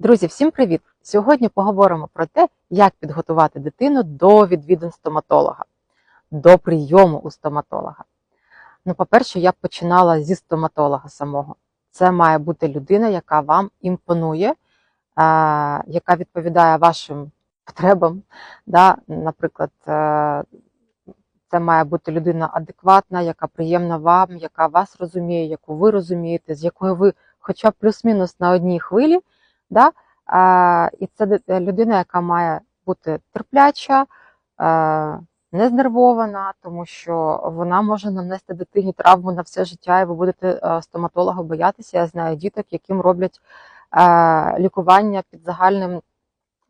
Друзі, всім привіт! Сьогодні поговоримо про те, як підготувати дитину до відвідин стоматолога, до прийому у стоматолога. Ну, по-перше, я починала зі стоматолога самого. Це має бути людина, яка вам імпонує, а, яка відповідає вашим потребам. Да? Наприклад, е, це має бути людина адекватна, яка приємна вам, яка вас розуміє, яку ви розумієте, з якою ви хоча б плюс-мінус на одній хвилі. Да? І це людина, яка має бути терпляча, е, не знервована, тому що вона може нанести дитині травму на все життя, і ви будете е, стоматолога боятися. Я знаю діток, яким роблять е, лікування під загальним,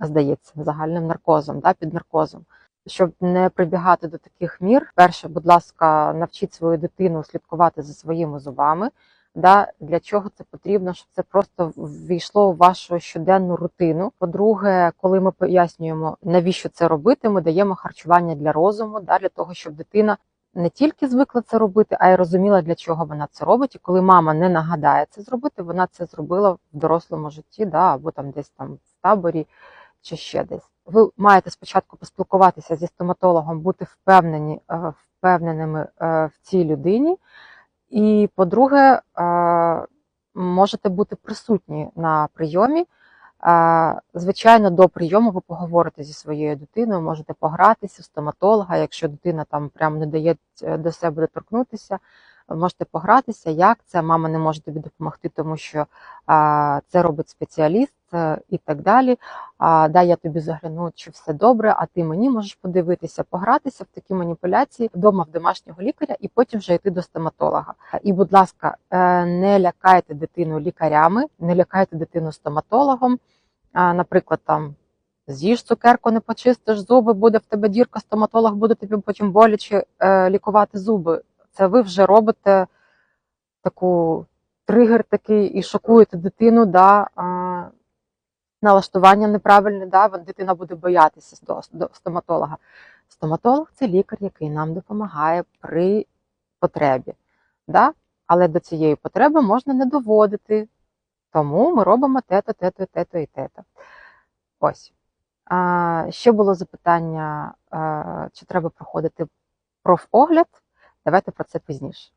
здається, загальним наркозом, да, під наркозом. Щоб не прибігати до таких мір, перше, будь ласка, навчіть свою дитину слідкувати за своїми зубами. Да, для чого це потрібно, щоб це просто ввійшло у вашу щоденну рутину. По-друге, коли ми пояснюємо, навіщо це робити, ми даємо харчування для розуму, да, для того, щоб дитина не тільки звикла це робити, а й розуміла, для чого вона це робить. І коли мама не нагадає це зробити, вона це зробила в дорослому житті, да, або там десь там в таборі чи ще десь. Ви маєте спочатку поспілкуватися зі стоматологом, бути впевнені, е, впевненими е, в цій людині. І, по-друге, е, можете бути присутні на прийомі. Е, Звичайно, до прийому ви поговорите зі своєю дитиною, можете погратися в стоматолога, якщо дитина там прям не дає е, до себе доторкнутися, можете погратися, як це, мама не може тобі допомогти, тому що це робить спеціаліст е, і так далі. А, дай я тобі загляну, чи все добре, а ти мені можеш подивитися, погратися в такі маніпуляції вдома в домашнього лікаря і потім вже йти до стоматолога. І, будь ласка, е, не лякайте дитину лікарями, не лякайте дитину стоматологом. Наприклад, там з'їж цукерку, не почистиш зуби, буде в тебе дірка, стоматолог буде тобі потім боляче е, лікувати зуби. Це ви вже робите таку тригер такий і шокуєте дитину. Да, а, налаштування неправильне, да, дитина буде боятися до, до стоматолога. Стоматолог це лікар, який нам допомагає при потребі. Да? Але до цієї потреби можна не доводити. Тому ми робимо тето, тето, тето і тето. Ось. А, ще було запитання, а, чи треба проходити профогляд. Давайте про це пізніше.